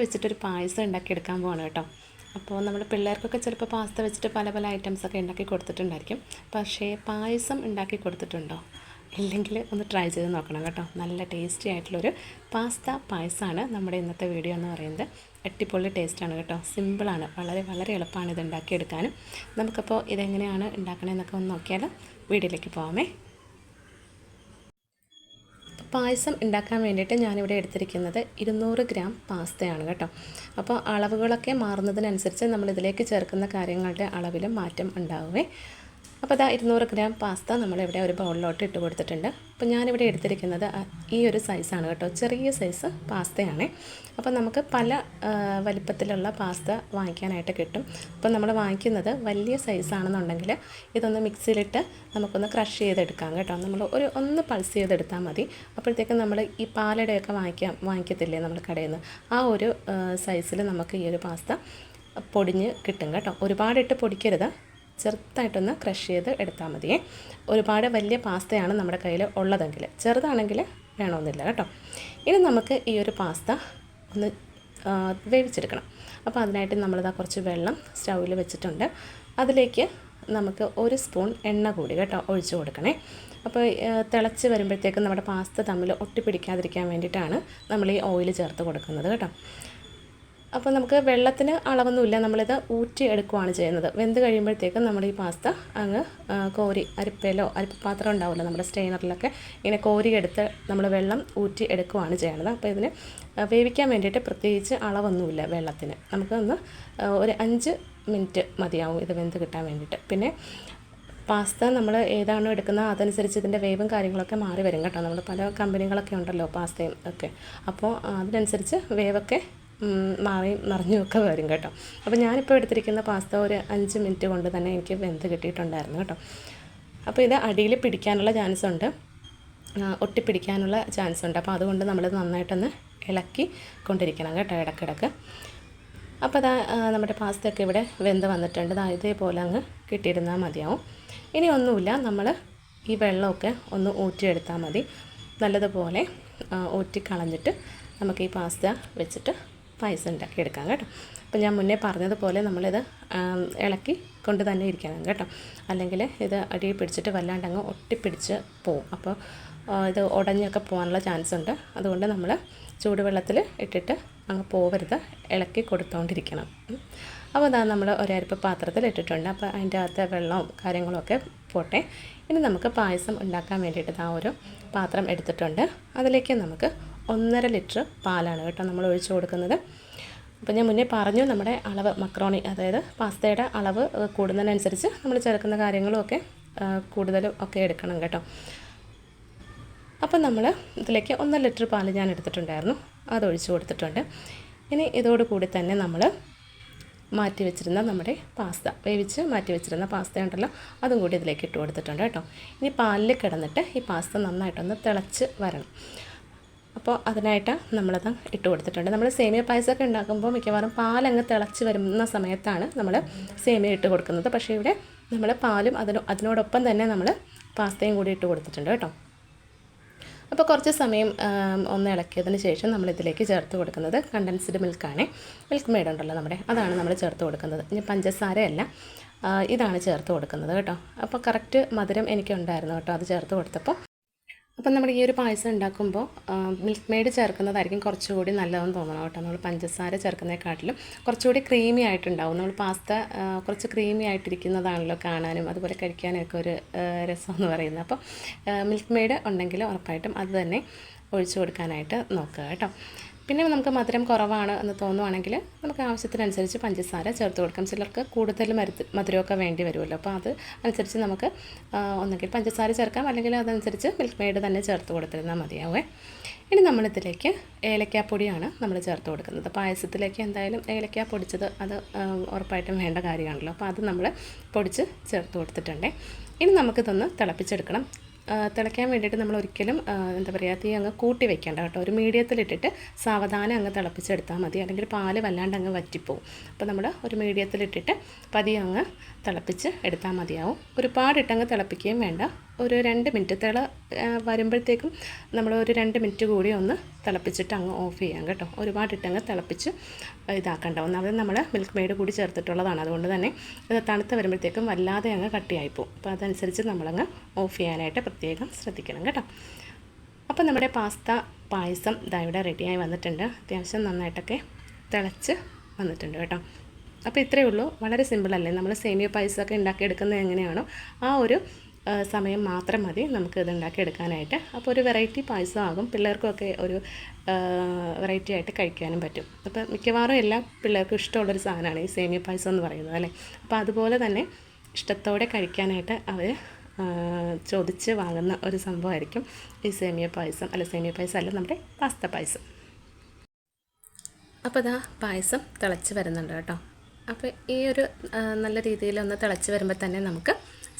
വെച്ചിട്ടൊരു പായസം ഉണ്ടാക്കിയെടുക്കാൻ പോവാണ് കേട്ടോ. അപ്പോൾ നമ്മൾ പിള്ളേർക്കൊക്കെ ചിലപ്പോൾ പാസ്ത വെച്ചിട്ട് പല പല ഐറ്റംസൊക്കെ ഉണ്ടാക്കി കൊടുത്തിട്ടുണ്ടായിരിക്കും. പക്ഷേ പായസം ഉണ്ടാക്കി കൊടുത്തിട്ടുണ്ടോ? ഇല്ലെങ്കിൽ ഒന്ന് ട്രൈ ചെയ്ത് നോക്കണം കേട്ടോ. നല്ല ടേസ്റ്റി ആയിട്ടുള്ളൊരു പാസ്ത പായസമാണ് നമ്മുടെ ഇന്നത്തെ വീഡിയോ എന്ന് പറയുന്നത്. അടിപൊളി ടേസ്റ്റാണ് കേട്ടോ. സിമ്പിളാണ് വളരെ വളരെ എളുപ്പമാണ് ഇത് ഉണ്ടാക്കിയെടുക്കാനും. നമുക്കപ്പോൾ ഇതെങ്ങനെയാണ് ഉണ്ടാക്കണമെന്നൊക്കെ ഒന്ന് നോക്കിയാൽ വീഡിയോയിലേക്ക് പോകാമേ പായസം ഉണ്ടാക്കാൻ വേണ്ടിയിട്ട് ഞാനിവിടെ എടുത്തിരിക്കുന്നത് ഇരുന്നൂറ് ഗ്രാം പാസ്തയാണ് കേട്ടോ. അപ്പോൾ അളവുകളൊക്കെ മാറുന്നതിനനുസരിച്ച് നമ്മൾ ഇതിലേക്ക് ചേർക്കുന്ന കാര്യങ്ങളുടെ അളവിലും മാറ്റം ഉണ്ടാവുമേ അപ്പോൾ അതാ ഇരുന്നൂറ് ഗ്രാം പാസ്ത നമ്മളിവിടെ ഒരു ബൗളിലോട്ട് ഇട്ട് കൊടുത്തിട്ടുണ്ട്. അപ്പോൾ ഞാനിവിടെ എടുത്തിരിക്കുന്നത് ഈ ഒരു സൈസാണ് കേട്ടോ. ചെറിയ സൈസ് പാസ്തയാണ്. അപ്പോൾ നമുക്ക് പല വലിപ്പത്തിലുള്ള പാസ്ത വാങ്ങിക്കാനായിട്ട് കിട്ടും. അപ്പോൾ നമ്മൾ വാങ്ങിക്കുന്നത് വലിയ സൈസാണെന്നുണ്ടെങ്കിൽ ഇതൊന്ന് മിക്സിയിലിട്ട് നമുക്കൊന്ന് ക്രഷ് ചെയ്തെടുക്കാം കേട്ടോ. നമ്മൾ ഒരു ഒന്ന് പൾസ് ചെയ്തെടുത്താൽ മതി. അപ്പോഴത്തേക്കും നമ്മൾ ഈ പാലടയൊക്കെ വാങ്ങിക്കാം വാങ്ങിക്കത്തില്ലേ നമ്മൾ കടയിൽ നിന്ന്? ആ ഒരു സൈസിൽ നമുക്ക് ഈ ഒരു പാസ്ത പൊടിഞ്ഞ് കിട്ടും കേട്ടോ. ഒരുപാടിട്ട് പൊടിക്കരുത്. ചെറുതായിട്ടൊന്ന് ക്രഷ് ചെയ്ത് എടുത്താൽ മതിയേ ഒരുപാട് വലിയ പാസ്തയാണ് നമ്മുടെ കയ്യിൽ ഉള്ളതെങ്കിൽ. ചെറുതാണെങ്കിൽ വേണമെന്നില്ല കേട്ടോ. ഇനി നമുക്ക് ഈ ഒരു പാസ്ത ഒന്ന് വേവിച്ചെടുക്കണം. അപ്പോൾ അതിനായിട്ട് നമ്മളിതാ കുറച്ച് വെള്ളം സ്റ്റൗവിൽ വെച്ചിട്ടുണ്ട്. അതിലേക്ക് നമുക്ക് ഒരു സ്പൂൺ എണ്ണ കൂടി കേട്ടോ ഒഴിച്ചു കൊടുക്കണേ. അപ്പോൾ തിളച്ച് വരുമ്പോഴത്തേക്കും നമ്മുടെ പാസ്ത തമ്മിൽ ഒട്ടിപ്പിടിക്കാതിരിക്കാൻ വേണ്ടിയിട്ടാണ് നമ്മൾ ഈ ഓയിൽ ചേർത്ത് കൊടുക്കുന്നത് കേട്ടോ. അപ്പോൾ നമുക്ക് വെള്ളത്തിന് അളവൊന്നുമില്ല നമ്മളിത് ഊറ്റി എടുക്കുകയാണ് ചെയ്യുന്നത്. വെന്ത് കഴിയുമ്പോഴത്തേക്കും നമ്മൾ ഈ പാസ്ത അങ്ങ് കോരി അരിപ്പയിലോ അരിപ്പാത്രം ഉണ്ടാവില്ല നമ്മുടെ സ്റ്റെയിനറിലൊക്കെ ഇങ്ങനെ കോരി എടുത്ത് നമ്മൾ വെള്ളം ഊറ്റി എടുക്കുകയാണ് ചെയ്യുന്നത്. അപ്പോൾ ഇതിന് വേവിക്കാൻ വേണ്ടിയിട്ട് പ്രത്യേകിച്ച് അളവൊന്നുമില്ല വെള്ളത്തിന്. നമുക്കൊന്ന് ഒരു അഞ്ച് മിനിറ്റ് മതിയാവും ഇത് വെന്ത് കിട്ടാൻ വേണ്ടിയിട്ട്. പിന്നെ പാസ്ത നമ്മൾ ഏതാണോ എടുക്കുന്നത് അതനുസരിച്ച് ഇതിന്റെ വേവും കാര്യങ്ങളൊക്കെ മാറി വരും കേട്ടോ. നമ്മൾ പല കമ്പനികളൊക്കെ ഉണ്ടല്ലോ പാസ്തയും ഒക്കെ. അപ്പോൾ അതിനനുസരിച്ച് വേവൊക്കെ മാറി മറിഞ്ഞും ഒക്കെ വരും കേട്ടോ. അപ്പോൾ ഞാനിപ്പോൾ എടുത്തിരിക്കുന്ന പാസ്ത ഒരു അഞ്ച് മിനിറ്റ് കൊണ്ട് തന്നെ എനിക്ക് വെന്ത് കിട്ടിയിട്ടുണ്ടായിരുന്നു കേട്ടോ. അപ്പോൾ ഇത് അടിയിൽ പിടിക്കാനുള്ള ചാൻസ് ഉണ്ട്. ഒട്ടിപ്പിടിക്കാനുള്ള ചാൻസ് ഉണ്ട്. അപ്പോൾ അതുകൊണ്ട് നമ്മൾ നന്നായിട്ടൊന്ന് ഇളക്കി കൊണ്ടിരിക്കണം കേട്ടോ ഇടക്കിടക്ക്. അപ്പോൾ അതാ നമ്മുടെ പാസ്തയൊക്കെ ഇവിടെ വെന്ത് വന്നിട്ടുണ്ട്. അതാ ഇതേപോലെ അങ്ങ് കിട്ടിയിരുന്നാൽ മതിയാവും. ഇനി ഒന്നുമില്ല. നമ്മൾ ഈ വെള്ളമൊക്കെ ഒന്ന് ഊറ്റിയെടുത്താൽ മതി. നല്ലതുപോലെ ഊറ്റിക്കളഞ്ഞിട്ട് ഊറ്റി കളഞ്ഞിട്ട് നമുക്ക് ഈ പാസ്ത വെച്ചിട്ട് പായസം ഉണ്ടാക്കിയെടുക്കാം കേട്ടോ. അപ്പോൾ ഞാൻ മുന്നേ പറഞ്ഞതുപോലെ നമ്മളിത് ഇളക്കി കൊണ്ട് തന്നെ ഇരിക്കണം കേട്ടോ. അല്ലെങ്കിൽ ഇത് അടിയിൽ പിടിച്ചിട്ട് വല്ലാണ്ട് അങ്ങ് ഒട്ടിപ്പിടിച്ച് പോവും. അപ്പോൾ ഇത് ഉടഞ്ഞൊക്കെ പോകാനുള്ള ചാൻസ് ഉണ്ട് അതുകൊണ്ട് നമ്മൾ ചൂടുവെള്ളത്തിൽ ഇട്ടിട്ട് അങ്ങ് പോവരുത്. ഇളക്കി കൊടുത്തോണ്ടിരിക്കണം. അപ്പോൾ അതാ നമ്മൾ ഒരരിപ്പ് പാത്രത്തിൽ ഇട്ടിട്ടുണ്ട്. അപ്പോൾ അതിന്റെ അകത്തെ വെള്ളവും കാര്യങ്ങളൊക്കെ പോട്ടെ. ഇനി നമുക്ക് പായസം ഉണ്ടാക്കാൻ വേണ്ടിയിട്ട് ആ ഒരു പാത്രം എടുത്തിട്ടുണ്ട്. അതിലേക്ക് നമുക്ക് ഒന്നര ലിറ്റർ പാലാണ് കേട്ടോ നമ്മൾ ഒഴിച്ചു കൊടുക്കുന്നത്. അപ്പോൾ ഞാൻ മുന്നേ പറഞ്ഞു നമ്മുടെ അളവ് മക്രോണി അതായത് പാസ്തയുടെ അളവ് കൂടുന്നതിനനുസരിച്ച് നമ്മൾ ചേർക്കുന്ന കാര്യങ്ങളും ഒക്കെ കൂടുതലും ഒക്കെ എടുക്കണം കേട്ടോ. അപ്പം നമ്മൾ ഇതിലേക്ക് ഒന്നര ലിറ്റർ പാൽ ഞാൻ എടുത്തിട്ടുണ്ടായിരുന്നു. അത് ഒഴിച്ചു കൊടുത്തിട്ടുണ്ട്. ഇനി ഇതോടുകൂടി തന്നെ നമ്മൾ മാറ്റി വെച്ചിരുന്ന നമ്മുടെ പാസ്ത വേവിച്ച് മാറ്റി വെച്ചിരുന്ന പാസ്ത ഉണ്ടല്ലോ അതും കൂടി ഇതിലേക്ക് ഇട്ട് കൊടുത്തിട്ടുണ്ട് കേട്ടോ. ഇനി പാലിൽ കിടന്നിട്ട് ഈ പാസ്ത നന്നായിട്ടൊന്ന് തിളച്ച് വരണം. അപ്പോൾ അതിനായിട്ട് നമ്മളത് ഇട്ട് കൊടുത്തിട്ടുണ്ട്. നമ്മൾ സേമിയ പായസമൊക്കെ ഉണ്ടാക്കുമ്പോൾ മിക്കവാറും പാലങ്ങ് തിളച്ച് വരുന്ന സമയത്താണ് നമ്മൾ സേമിയ ഇട്ട് കൊടുക്കുന്നത്. പക്ഷേ ഇവിടെ നമ്മൾ പാലും അതിന് അതിനോടൊപ്പം തന്നെ നമ്മൾ പാസ്തയും കൂടി ഇട്ട് കൊടുത്തിട്ടുണ്ട് കേട്ടോ. അപ്പോൾ കുറച്ച് സമയം ഒന്ന് ഇളക്കിയതിന് ശേഷം നമ്മൾ ഇതിലേക്ക് ചേർത്ത് കൊടുക്കുന്നത് കണ്ടൻസ്ഡ് മിൽക്കാണ് മിൽക്ക് മെയ്ഡ് ഉണ്ടല്ലോ നമ്മുടെ അതാണ് നമ്മൾ ചേർത്ത് കൊടുക്കുന്നത്. ഇനി പഞ്ചസാരയല്ല ഇതാണ് ചേർത്ത് കൊടുക്കുന്നത് കേട്ടോ. അപ്പോൾ കറക്റ്റ് മധുരം എനിക്കുണ്ടായിരുന്നു കേട്ടോ അത് ചേർത്ത് കൊടുത്തപ്പോൾ. അപ്പം നമ്മൾ ഈ ഒരു പായസം ഉണ്ടാക്കുമ്പോൾ മിൽക്ക് മെയ്ഡ് ചേർക്കുന്നതായിരിക്കും കുറച്ചുകൂടി നല്ലതെന്ന് തോന്നണം കേട്ടോ. നമ്മൾ പഞ്ചസാര ചേർക്കുന്നതിനെക്കാട്ടിലും കുറച്ചുകൂടി ക്രീമി ആയിട്ടുണ്ടാവും. നമ്മൾ പാസ്ത കുറച്ച് ക്രീമി ആയിട്ടിരിക്കുന്നതാണല്ലോ കാണാനും അതുപോലെ കഴിക്കാനൊക്കെ ഒരു രസം എന്ന് പറയുന്നത്. അപ്പോൾ മിൽക്ക് മെയ്ഡ് ഉണ്ടെങ്കിൽ ഉറപ്പായിട്ടും അത് തന്നെ ഒഴിച്ചു കൊടുക്കാനായിട്ട് നോക്കുക കേട്ടോ. പിന്നെ നമുക്ക് മധുരം കുറവാണ് എന്ന് തോന്നുവാണെങ്കിൽ നമുക്ക് ആവശ്യത്തിനനുസരിച്ച് പഞ്ചസാര ചേർത്ത് കൊടുക്കാം. ചിലർക്ക് കൂടുതൽ മരുത്ത് മധുരമൊക്കെ വേണ്ടി വരുമല്ലോ. അപ്പോൾ അത് അനുസരിച്ച് നമുക്ക് ഒന്നുകിൽ പഞ്ചസാര ചേർക്കാം. അല്ലെങ്കിൽ അതനുസരിച്ച് മിൽക്ക് മെയ്ഡ് തന്നെ ചേർത്ത് കൊടുത്തിരുന്നാൽ മതിയാവേ. ഇനി നമ്മളിതിലേക്ക് ഏലക്കാപ്പൊടിയാണ് നമ്മൾ ചേർത്ത് കൊടുക്കുന്നത്. പായസത്തിലേക്ക് എന്തായാലും ഏലക്ക പൊടിച്ചത് അത് ഉറപ്പായിട്ടും വേണ്ട കാര്യമാണല്ലോ. അപ്പോൾ അത് നമ്മൾ പൊടിച്ച് ചേർത്ത് കൊടുത്തിട്ടുണ്ടേ. ഇനി നമുക്കിതൊന്ന് തിളപ്പിച്ചെടുക്കണം. തിളയ്ക്കാൻ വേണ്ടിയിട്ട് നമ്മൾ ഒരിക്കലും എന്താ പറയുക തീ അങ്ങ് കൂട്ടി വെക്കേണ്ട കേട്ടോ. ഒരു മീഡിയത്തിലിട്ടിട്ട് സാവധാനം അങ്ങ് തിളപ്പിച്ചെടുത്താൽ മതി. അല്ലെങ്കിൽ പാൽ വല്ലാണ്ട് അങ്ങ് വറ്റിപ്പോവും. അപ്പോൾ നമ്മൾ ഒരു മീഡിയത്തിലിട്ടിട്ട് പതിയെ അങ്ങ് തിളപ്പിച്ച് എടുത്താൽ മതിയാവും. ഒരുപാടിട്ടങ്ങ് തിളപ്പിക്കുകയും വേണ്ട. ഒരു രണ്ട് മിനിറ്റ് തിള വരുമ്പോഴത്തേക്കും നമ്മൾ ഒരു രണ്ട് മിനിറ്റ് കൂടി ഒന്ന് തിളപ്പിച്ചിട്ട് അങ്ങ് ഓഫ് ചെയ്യാം കേട്ടോ. ഒരുപാടിട്ടങ്ങ് തിളപ്പിച്ച് ഇതാക്കണ്ട. ഒന്നാമത് നമ്മൾ മിൽക്ക് മെയ്ഡ് കൂടി ചേർത്തിട്ടുള്ളതാണ്. അതുകൊണ്ട് തന്നെ ഇത് തണുത്ത് വരുമ്പോഴത്തേക്കും വല്ലാതെ അങ്ങ് കട്ടിയായിപ്പോവും. അപ്പോൾ അതനുസരിച്ച് നമ്മളങ്ങ് ഓഫ് ചെയ്യാനായിട്ട് പ്രത്യേകം ശ്രദ്ധിക്കണം കേട്ടോ. അപ്പോൾ നമ്മുടെ പാസ്ത പായസം ഇതാ ഇവിടെ റെഡിയായി വന്നിട്ടുണ്ട്. അത്യാവശ്യം നന്നായിട്ടൊക്കെ തിളച്ച് വന്നിട്ടുണ്ട് കേട്ടോ. അപ്പോൾ ഇത്രയേ ഉള്ളൂ. വളരെ സിമ്പിളല്ലേ നമ്മൾ സേമിയ പായസമൊക്കെ ഉണ്ടാക്കിയെടുക്കുന്നത് എങ്ങനെയാണോ ആ ഒരു സമയം മാത്രം മതി നമുക്ക് ഇത് ഉണ്ടാക്കിയെടുക്കാനായിട്ട് അപ്പോൾ ഒരു വെറൈറ്റി പായസം ആകും. പിള്ളേർക്കൊക്കെ ഒരു വെറൈറ്റി ആയിട്ട് കഴിക്കാനും പറ്റും. അപ്പോൾ മിക്കവാറും എല്ലാ പിള്ളേർക്കും ഇഷ്ടമുള്ളൊരു സാധനമാണ് ഈ സേമിയ പായസം എന്ന് പറയുന്നത് അല്ലേ? അപ്പോൾ അതുപോലെ തന്നെ ഇഷ്ടത്തോടെ കഴിക്കാനായിട്ട് അവർ ചോദിച്ച് വാങ്ങുന്ന ഒരു സംഭവമായിരിക്കും ഈ സേമിയ പായസം. അല്ല സേമിയ പായസം അല്ല നമ്മുടെ പാസ്ത പായസം. അപ്പോൾ ഇതാ പായസം തിളച്ച് വരുന്നുണ്ട് കേട്ടോ. അപ്പോൾ ഈ ഒരു നല്ല രീതിയിൽ ഒന്ന് തിളച്ച് വരുമ്പോൾ തന്നെ നമുക്ക്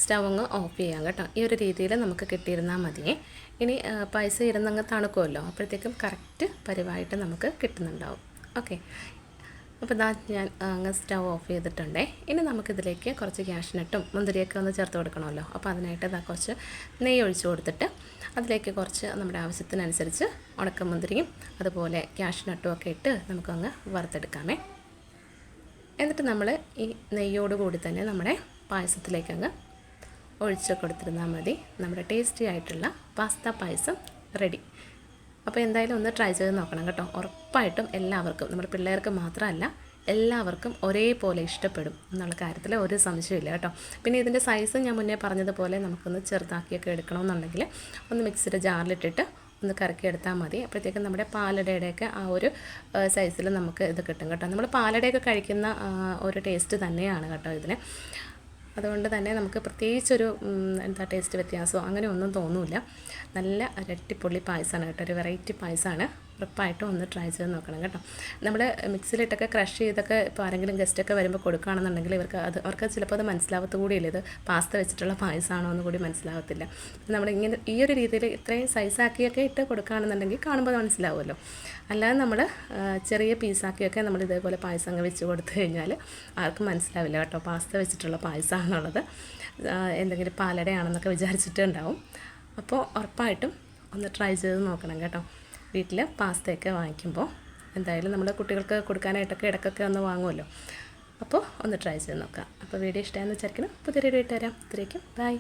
സ്റ്റവ് അങ്ങ് ഓഫ് ചെയ്യാം കേട്ടോ. ഈ ഒരു രീതിയിൽ നമുക്ക് കിട്ടിയിരുന്നാൽ മതിയേ ഇനി പായസം ഇരുന്നങ്ങ് തണുക്കുമല്ലോ. അപ്പോഴത്തേക്കും കറക്റ്റ് പരിവായിട്ട് നമുക്ക് കിട്ടുന്നുണ്ടാവും. ഓക്കെ. അപ്പോൾ ഇതാ ഞാൻ അങ്ങ് സ്റ്റവ് ഓഫ് ചെയ്തിട്ടുണ്ടേ. ഇനി നമുക്കിതിലേക്ക് കുറച്ച് ക്യാഷ്നട്ടും മുന്തിരിയൊക്കെ ഒന്ന് ചേർത്ത് കൊടുക്കണമല്ലോ. അപ്പോൾ അതിനായിട്ട് ഇതാ കുറച്ച് നെയ്യ് ഒഴിച്ച് കൊടുത്തിട്ട് അതിലേക്ക് കുറച്ച് നമ്മുടെ ആവശ്യത്തിനനുസരിച്ച് ഉണക്കമുന്തിരിയും അതുപോലെ ക്യാഷ്നട്ടും ഒക്കെ ഇട്ട് നമുക്കങ്ങ് വറുത്തെടുക്കാമേ. എന്നിട്ട് നമ്മൾ ഈ നെയ്യോട് കൂടി തന്നെ നമ്മുടെ പായസത്തിലേക്ക് അങ്ങ് ഒഴിച്ച് കൊടുത്തിരുന്നാൽ മതി. നമ്മുടെ ടേസ്റ്റി ആയിട്ടുള്ള പാസ്ത പായസം റെഡി അപ്പോൾ എന്തായാലും ഒന്ന് ട്രൈ ചെയ്ത് നോക്കണം കേട്ടോ. ഉറപ്പായിട്ടും എല്ലാവർക്കും നമ്മുടെ പിള്ളേർക്ക് മാത്രമല്ല എല്ലാവർക്കും ഒരേപോലെ ഇഷ്ടപ്പെടും എന്നുള്ള കാര്യത്തിൽ ഒരു സംശയമില്ല കേട്ടോ. പിന്നെ ഇതിന്റെ സൈസ് ഞാൻ മുന്നേ പറഞ്ഞതുപോലെ നമുക്കൊന്ന് ചെറുതാക്കിയൊക്കെ എടുക്കണമെന്നുണ്ടെങ്കിൽ ഒന്ന് മിക്സിയുടെ ജാറിലിട്ടിട്ട് ഒന്ന് കറക്കി എടുത്താൽ മതി. അപ്പോഴത്തേക്കും നമ്മുടെ പാലടയുടെയൊക്കെ ആ ഒരു സൈസിൽ നമുക്ക് ഇത് കിട്ടും കേട്ടോ. നമ്മൾ പാലടയൊക്കെ കഴിക്കുന്ന ഒരു ടേസ്റ്റ് തന്നെയാണ് കേട്ടോ ഇതിന്. അതുകൊണ്ട് തന്നെ നമുക്ക് പ്രത്യേകിച്ചൊരു എന്താ ടേസ്റ്റ് വ്യത്യാസമോ അങ്ങനെ ഒന്നും തോന്നില്ല. നല്ല അരട്ടിപ്പൊള്ളി പായസമാണ് കേട്ടോ. ഒരു വെറൈറ്റി പായസമാണ്. ഉറപ്പായിട്ടും ഒന്ന് ട്രൈ ചെയ്ത് നോക്കണം കേട്ടോ. നമ്മൾ മിക്സിയിലിട്ടൊക്കെ ക്രഷ് ചെയ്തൊക്കെ ഇപ്പോൾ ആരെങ്കിലും ഗസ്റ്റൊക്കെ വരുമ്പോൾ കൊടുക്കുകയാണെന്നുണ്ടെങ്കിൽ ഇവർക്ക് അത് അവർക്ക് ചിലപ്പോൾ അത് മനസ്സിലാവത്ത് കൂടിയില്ല? ഇത് പാസ്ത വെച്ചിട്ടുള്ള പായസമാണോ എന്ന് കൂടി മനസ്സിലാവത്തില്ല. നമ്മൾ ഇങ്ങനെ ഈ ഒരു രീതിയിൽ ഇത്രയും സൈസാക്കിയൊക്കെ ഇട്ട് കൊടുക്കുകയാണെന്നുണ്ടെങ്കിൽ കാണുമ്പോൾ മനസ്സിലാവുമല്ലോ. അല്ലാതെ നമ്മൾ ചെറിയ പീസാക്കിയൊക്കെ നമ്മൾ ഇതേപോലെ പായസം വെച്ച് കൊടുത്തു കഴിഞ്ഞാൽ ആർക്കും മനസ്സിലാവില്ല കേട്ടോ. പാസ്ത വെച്ചിട്ടുള്ള പായസമാണെന്നുള്ളത് എന്തെങ്കിലും പാലടയാണെന്നൊക്കെ വിചാരിച്ചിട്ടുണ്ടാവും. അപ്പോൾ ഉറപ്പായിട്ടും ഒന്ന് ട്രൈ ചെയ്ത് നോക്കണം കേട്ടോ. വീട്ടിൽ പാസ്തയൊക്കെ വാങ്ങിക്കുമ്പോൾ എന്തായാലും നമ്മുടെ കുട്ടികൾക്ക് കൊടുക്കാനായിട്ടൊക്കെ ഇടയ്ക്കൊക്കെ ഒന്ന് വാങ്ങുമല്ലോ അപ്പോൾ ഒന്ന് ട്രൈ ചെയ്ത് നോക്കാം. അപ്പോൾ വീഡിയോ ഇഷ്ടമായെന്ന് വിചാരിക്കണം പുതിയൊരു ഇട്ട് ഇത്രയ്ക്കും. ബൈ